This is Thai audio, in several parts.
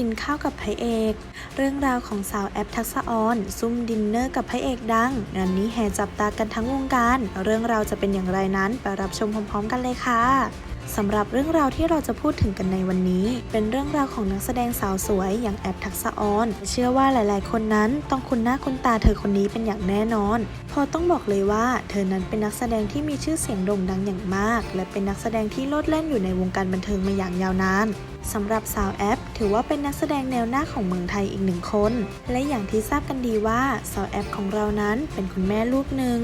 กินข้าวกับพระเอก เรื่องราวของสาวแอปทักษะออน ซุ่มดินเนอร์กับพระเอกดัง งานนี้แห่จับตากันทั้งวงการ เรื่องราวจะเป็นอย่างไรนั้น ไปรับชมพร้อมๆกันเลยค่ะ สำหรับเรื่องราวที่เราจะพูดถึงกันในวันนี้ เป็นเรื่องราวของนักแสดงสาวสวยอย่างแอปทักษะออน เชื่อว่าหลายๆ คนนั้นต้องคุ้นหน้าคุ้นตาเธอคนนี้เป็นอย่างแน่นอน พอต้องบอกเลยว่า เธอนั้นเป็นนักแสดงที่มีชื่อเสียงโด่งดังอย่างมาก และเป็นนักแสดงที่โลดแล่นอยู่ในวงการบันเทิงมาอย่างยาวนานสำหรับสาวแอป ถือว่าเป็นนักแสดงแนวหน้าของเมืองไทยอีกหนึ่งคน และอย่างที่ทราบกันดีว่าสาวแอปของเรานั้นเป็นคุณแม่ลูกหนึ่ง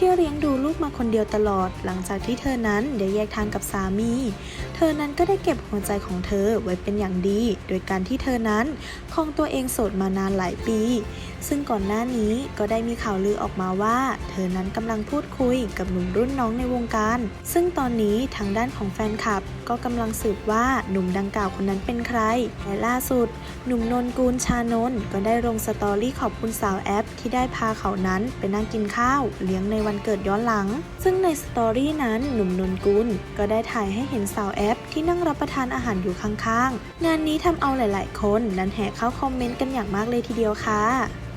ที่เลี้ยงดูลูกมาคนเดียวตลอด หลังจากที่เธอนั้นได้แยกทางกับสามี เธอนั้นก็ได้เก็บหัวใจของเธอไว้เป็นอย่างดี โดยการที่เธอนั้นครองตัวเองโสดมานานหลายปีซึ่งก่อนหน้านี้ก็ได้มีข่าวลือออกมาว่า เธอนั้นกำลังพูดคุยกับหนุ่มรุ่นน้องในวงการ ซึ่งตอนนี้ทางด้านของแฟนคลับ ก็กำลังสืบว่าหนุ่มดังกล่าวคนนั้นเป็นใคร และล่าสุด หนุ่มนนกูลชานนท์ก็ได้ลงสตอรี่ขอบคุณสาวแอป ที่ได้พาเขานั้นไปนั่งกินข้าว เลี้ยงในวันเกิดย้อนหลัง ซึ่งในสตอรี่นั้นหนุ่มนนกุลก็ได้ถ่ายให้เห็นสาวแอป ที่นั่งรับประทานอาหารอยู่ข้างๆ งานนี้ทำเอาหลาย ๆ คนนั้นแห่เข้าคอมเมนต์กันอย่างมากเลยทีเดียวค่ะ